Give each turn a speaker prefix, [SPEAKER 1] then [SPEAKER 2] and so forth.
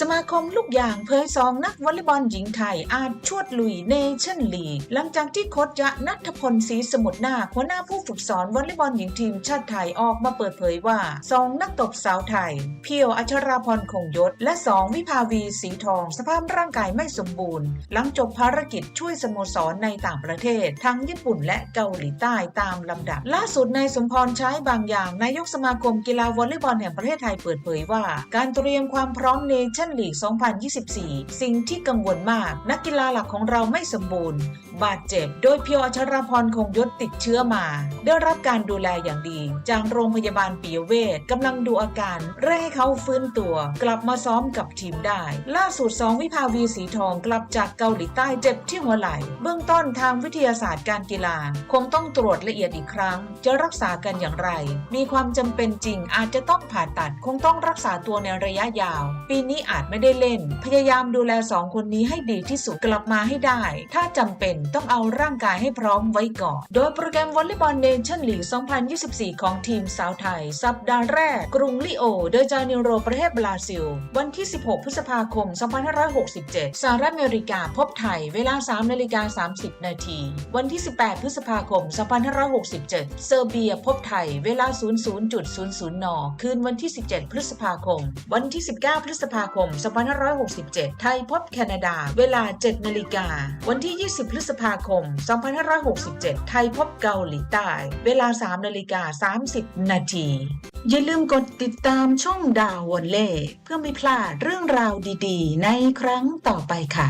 [SPEAKER 1] สมาคมลูกยางเผยสองนักวอลเลย์บอลหญิงไทยอาจชวดลุยเนชั่นลีก หลังจากที่โค้ชยะนัทพลศรีสมุทรนาหัวหน้าผู้ฝึกสอนวอลเลย์บอลหญิงทีมชาติไทยออกมาเปิดเผยว่าสองนักตบสาวไทย เพียวอัชราพรคงยศ และสองวิภาวีสีทอง สภาพร่างกายไม่สมบูรณ์ หลังจบภารกิจช่วยสโมสรในต่างประเทศ ทั้งญี่ปุ่นและเกาหลีใต้ตามลำดับ ล่าสุดนายสมพรใช้บางอย่างนายกสมาคมกีฬาวอลเลย์บอลแห่งประเทศไทยเปิดเผยว่า การเตรียมความพร้อมเนชั่นลีก 2024 สิ่งที่กังวลมาก นักกีฬาหลักของเราไม่สมบูรณ์ บาดเจ็บ โดยเพียวอัชราพรคงยศติดเชื้อมา ได้รับการดูแลอย่างดี จากโรงพยาบาลปิยเวชกำลังดูอาการเร่งให้เขาฟื้นตัว กลับมาซ้อมกับทีมได้ ล่าสุดสองวิภาวีสีทองกลับจากเกาหลีใต้เจ็บที่หัวไหล่เบื้องต้นทางวิทยาศาสตร์การกีฬา คงต้องตรวจละเอียดอีกครั้ง จะรักษากันอย่างไร มีความจำเป็นจริงอาจจะต้องผ่าตัดคงต้องรักษาตัวในระยะยาว ปีนี้อาจไม่ได้เล่น พยายามดูแลสองคนนี้ให้ดีที่สุดกลับมาให้ได้ ถ้าจำเป็นต้องเอาร่างกายให้พร้อมไว้ก่อน โดยโปรแกรมวอลเลย์บอลเนชั่นลีก 2024 ของทีมสาวไทย สัปดาห์แรก กรุงลิโอ โดยจานิโรประเทศบราซิล วันที่ 16 พฤษภาคม 2567 สหรัฐอเมริกาพบไทย เวลา 3 นาฬิกา 30 นาที วันที่ 18 พฤษภาคม 2567 เซอร์เบียพบไทย เวลา 00.00 น คืนวันที่ 17 พฤษภาคม วันที่ 19 พฤษภาคม2567 ไทยพบแคนาดา เวลา 7 นาฬิกา วันที่ 20 พฤษภาคม 2567 ไทยพบเกาหลีใต้ เวลา 3 นาฬิกา 30 นาที อย่าลืมกดติดตามช่องดาววอนเล่ เพื่อไม่พลาดเรื่องราวดีๆ ในครั้งต่อไปค่ะ